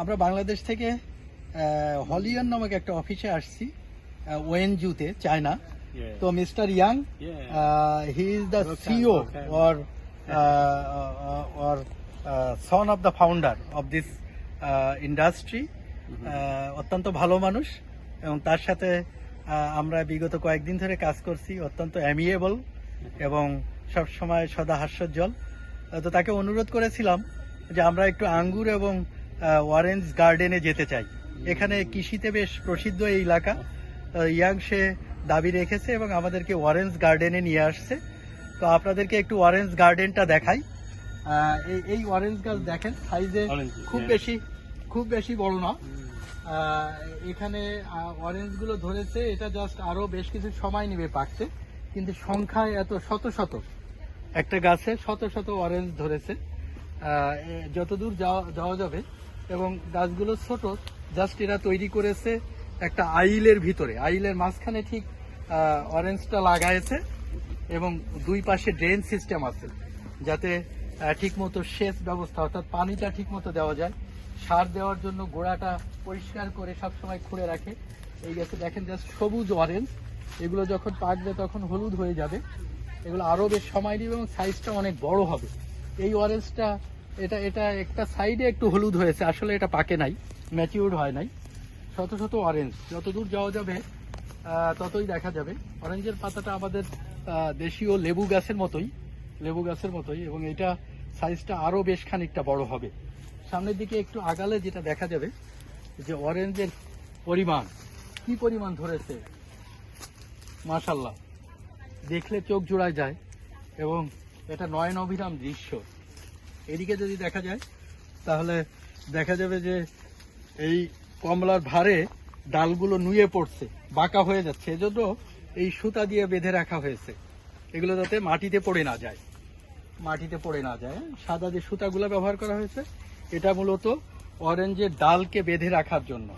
আমরা বাংলাদেশ থেকে হলিয়ন নামক একটা অফিসে আসছি ওএনজিউতে চায়না। তো mister Young. He is the CEO or or son of the founder of this industry অত্যন্ত ভালো মানুষ এবং তার সাথে আমরা বিগত কয়েকদিন ধরে কাজ করছি অত্যন্ত অ্যামিয়েবল এবং সবসময় সদা হাস্যজ্জ্বল তো তাকে অনুরোধ করেছিলাম যে আমরা একটু আঙ্গুর এবং অরেঞ্জ গার্ডেনে যেতে চাই। এখানে কৃষিতে বেশ প্রসিদ্ধ এই এলাকা। ইয়াং সে দাবি রেখেছে এবং আমাদেরকে অরেঞ্জ গার্ডেনে নিয়ে আসছে। তো আপনাদেরকে একটু অরেঞ্জ গার্ডেনটা দেখাই। এই- অরেঞ্জ গাছ দেখেন সাইজে খুব বেশি খুব বেশি বড় না। এখানে অরেঞ্জগুলো ধরেছে এটা জাস্ট আরও বেশ কিছু সময় নেবে পাকতে। কিন্তু সংখ্যায় এত শত শত। একটা গাছে শত শত অরেঞ্জ ধরেছে। যতদূর যাওয়া যাওয়া যাবে এবং গাছগুলো ছোট জাস্ট এরা তৈরি করেছে একটা আইলের ভিতরে। আইলের মাঝখানে ঠিক অরেঞ্জটা লাগাইছে এবং দুই পাশে ড্রেন সিস্টেম আছে, যাতে ঠিক মতো সেচ ব্যবস্থা, অর্থাৎ পানিটা ঠিক মতো দেওয়া যায়। সার দেওয়ার জন্য গোড়াটা পরিষ্কার করে সবসময় খুঁড়ে রাখে। এই গাছে দেখেন জাস্ট সবুজ অরেঞ্জ এগুলো যখন পাকবে তখন হলুদ হয়ে যাবে। এগুলো আরও বেশ সময় নেবে এবং সাইজটা অনেক বড় হবে। এই অরেঞ্জটা এটা এটা একটা সাইডে একটু হলুদ হয়েছে, আসলে এটা পাকে নাই ম্যাচিউর্ড হয় নাই। শত শত অরেঞ্জ যত দূর যাওয়া যাবে ততই দেখা যাবে। অরেঞ্জের পাতাটা আমাদের দেশীয় লেবু গাছের মতোই, লেবু গাছের মতোই, এবং এটা সাইজটা আরও বেশ খানিকটা বড় হবে। সামনের দিকে একটু আগালে যেটা দেখা যাবে, যে অরেঞ্জের পরিমাণ, কি পরিমাণ ধরেছে? মাশাল্লাহ দেখলে চোখ জোড়ায় যায়, এবং এটা নয়ন অভিরাম দৃশ্য। এদিকে যদি দেখা যায়, তাহলে দেখা যাবে যে এই কমলার ভারে ডালগুলো নুয়ে পড়ছে, বাঁকা হয়ে যাচ্ছে। এজন্য এই সুতা দিয়ে বেঁধে রাখা হয়েছে। এগুলো যাতে মাটিতে পড়ে না যায়। মাটিতে পড়ে না যায়। সাদা যে সুতাগুলো ব্যবহার করা হয়েছে, এটা মূলত অরেঞ্জের ডালকে বেঁধে রাখার জন্য।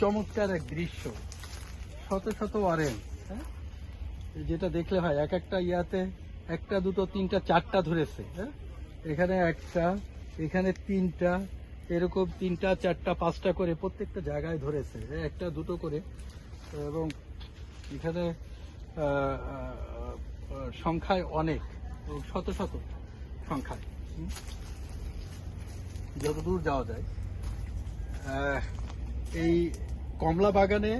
চমৎকার এক দৃশ্য। শত শত অরেঞ্জ হ্যাঁ? যেটা দেখলে হয়, এক একটা ইয়াতে একটা দুটো তিনটা চারটা ধরেছে হ্যাঁ? এখানে একটা এখানে তিনটা এরকম তিনটা চারটা পাঁচটা করে প্রত্যেকটা জায়গায় ধরেছে হ্যাঁ, একটা দুটো করে এবং এখানে সংখ্যায় অনেক শত শত সংখ্যায়। যতদূর যাওয়া যায়। এই কমলা বাগানে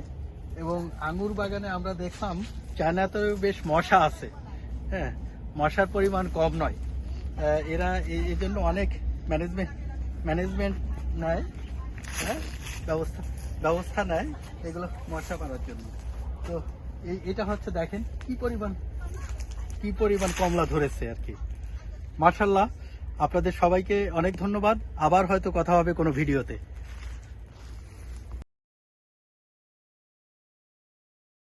এবং আঙুর বাগানে আমরা দেখলাম চায়নাতেও বেশ মশা আছে হ্যাঁ? মশার পরিমাণ কম নয়। এরা এই জন্য অনেক ম্যানেজমেন্ট ম্যানেজমেন্ট নেয় হ্যাঁ? ব্যবস্থা ব্যবস্থা নেয় এগুলো মশা মারার জন্য। তো এই, এটা হচ্ছে দেখেন কি পরিমাণ কি পরিমাণ কমলা ধরেছে আর কি। মার্শাল্লাহ আপনাদের সবাইকে অনেক ধন্যবাদ। আবার হয়তো কথা হবে কোনো ভিডিওতে।